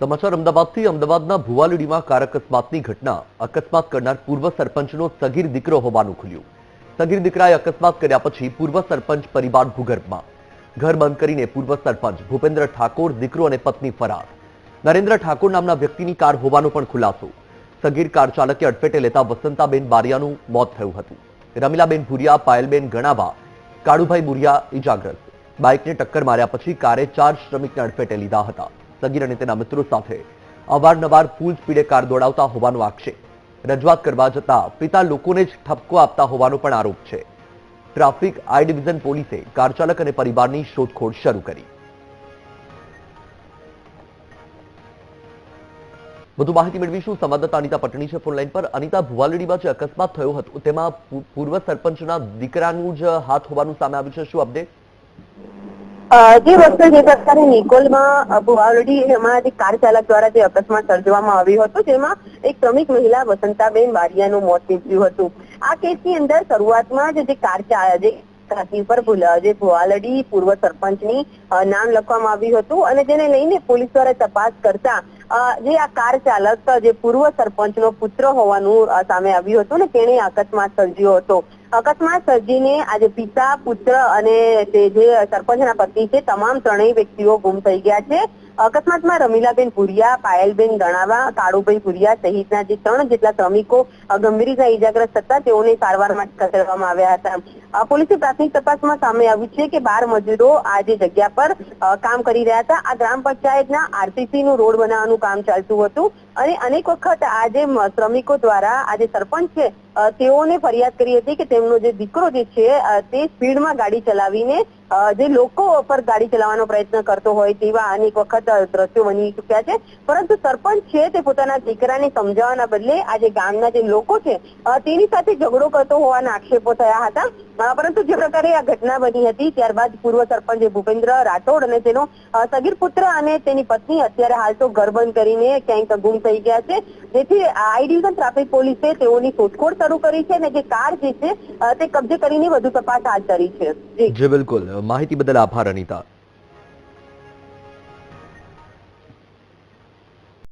સમાચાર અમદાવાદથી. અમદાવાદના ભુવાલડીમાં કાર અકસ્માતની ઘટના. અકસ્માત કરનાર પૂર્વ સરપંચનો સગીર દીકરો હોવાનું ખુલ્યું. સગીર દીકરાએ અકસ્માત કર્યા પછી પૂર્વ સરપંચ પરિવાર ભૂગર્ભમાં. ઘર બંધ કરીને પૂર્વ સરપંચ ભૂપેન્દ્ર ઠાકોર, દીકરો અને પત્ની ફરાર. નરેન્દ્ર ઠાકોર નામના વ્યક્તિની કાર હોવાનો પણ ખુલાસો. સગીર કાર ચાલકે અડફેટે લેતા વસંતાબેન બારિયાનું મોત થયું હતું. રમીલાબેન ભુરિયા, પાયલબેન ગણાવા, કાળુભાઈ બુરિયા ઇજાગ્રસ્ત. બાઇકને ટક્કર માર્યા પછી કારે ચાર શ્રમિકને અડફેટે લીધા હતા. સગીર અને તેના મિત્રો સાથે. અવારનવાર ફૂલ સ્પીડે કાર દોડાવતા હોવાનો આક્ષેપ. રજૂઆત કરવા જતા પિતા લોકોને જ ઠપકો આપતા હોવાનો પણ આરોપ છે. ટ્રાફિક, આઈ ડિવિઝન પોલીસે કાર ચાલક અને પરિવારની શોધખોળ શરૂ કરી. વધુ માહિતી મેળવીશું. સંવાદદાતા અનિતા પટણી છે ફોનલાઈન પર. અનિતા, ભુવાલડીમાં જે અકસ્માત થયો હતો, તેમાં પૂર્વ સરપંચના દીકરાનું જ હાથ હોવાનું સામે આવ્યું છે. શું અપડેટ જે વસ્તુ જે પ્રકારે નિકોલમાં ભુવાવડી એમાં જે કાર ચાલક દ્વારા જે અકસ્માત સર્જવામાં આવ્યો હતો, જેમાં એક શ્રમિક મહિલા વસંતાબેન બારિયાનું મોત નીપજ્યું હતું. આ કેસની અંદર શરૂઆતમાં જ જે કાર ઘાટી પર જે ભુવાલડી પૂર્વ સરપંચની ની નામ લખવામાં આવ્યું હતું અને જેને લઈને પોલીસ દ્વારા તપાસ કરતા જે આ કાર ચાલક જે પૂર્વ સરપંચનો પુત્ર હોવાનું સામે આવ્યું હતું ને, તેણે અકસ્માત સર્જ્યો હતો. અકસ્માત સર્જીને આજે પિતા, પુત્ર અને તે જે સરપંચના પત્ની છે, તમામ ત્રણેય વ્યક્તિઓ ગુમ થઈ ગયા છે. અકસ્માતમાં રમીલાબેન ભુરિયા, પાયલબેન દણાવા, કાળુભાઈ ભુરિયા સહિતના જે ત્રણ જેટલા શ્રમિકો ગંભીર રીતે ઈજાગ્રસ્ત હતા તેઓને સારવાર માટે ખસેડવામાં આવ્યા હતા. પોલીસે પ્રાથમિક તપાસમાં સામે આવ્યું છે કે બાર મજૂરો આ જે જગ્યા પર કામ કરી રહ્યા હતા. આ ગ્રામ પંચાયતના આરસીસી નું રોડ બનાવવાનું કામ ચાલતું હતું. અને અનેક વખત આજે શ્રમિકો દ્વારા આજે સરપંચ છે તેઓને ફરિયાદ કરી હતી કે તેમનો જે દીકરો જે છે તે સ્પીડમાં ગાડી ચલાવીને જે લોકો પર ગાડી ચલાવવાનો પ્રયત્ન કરતો હોય તેવા અનેક વખત દ્રશ્યો બની ચુક્યા છે. પરંતુ સરપંચ છે તે પોતાના દીકરાને સમજાવવાના બદલે આજે ગામના જે લોકો છે તેની સાથે ઝઘડો કરતો હોવાના આક્ષેપો થયા હતા. પરંતુ જે પ્રકારે આ ઘટના બની હતી, ત્યારબાદ પૂર્વ સરપંચ ભૂપેન્દ્ર રાઠોડ અને તેનો સગીર પુત્ર અને તેની પત્ની અત્યારે હાલ તો ઘર બંધ કરીને ક્યાંક ગુમ થઈ ગયા છે. જેથી આઈ ડિવિઝન ટ્રાફિક પોલીસે તેઓની શોધખોળ શરૂ કરી છે અને જે કાર જે છે તે કબજે કરીને વધુ તપાસ હાથ ધરી છે. જી, બિલકુલ. માહિતી બદલ આભાર, અનિતા.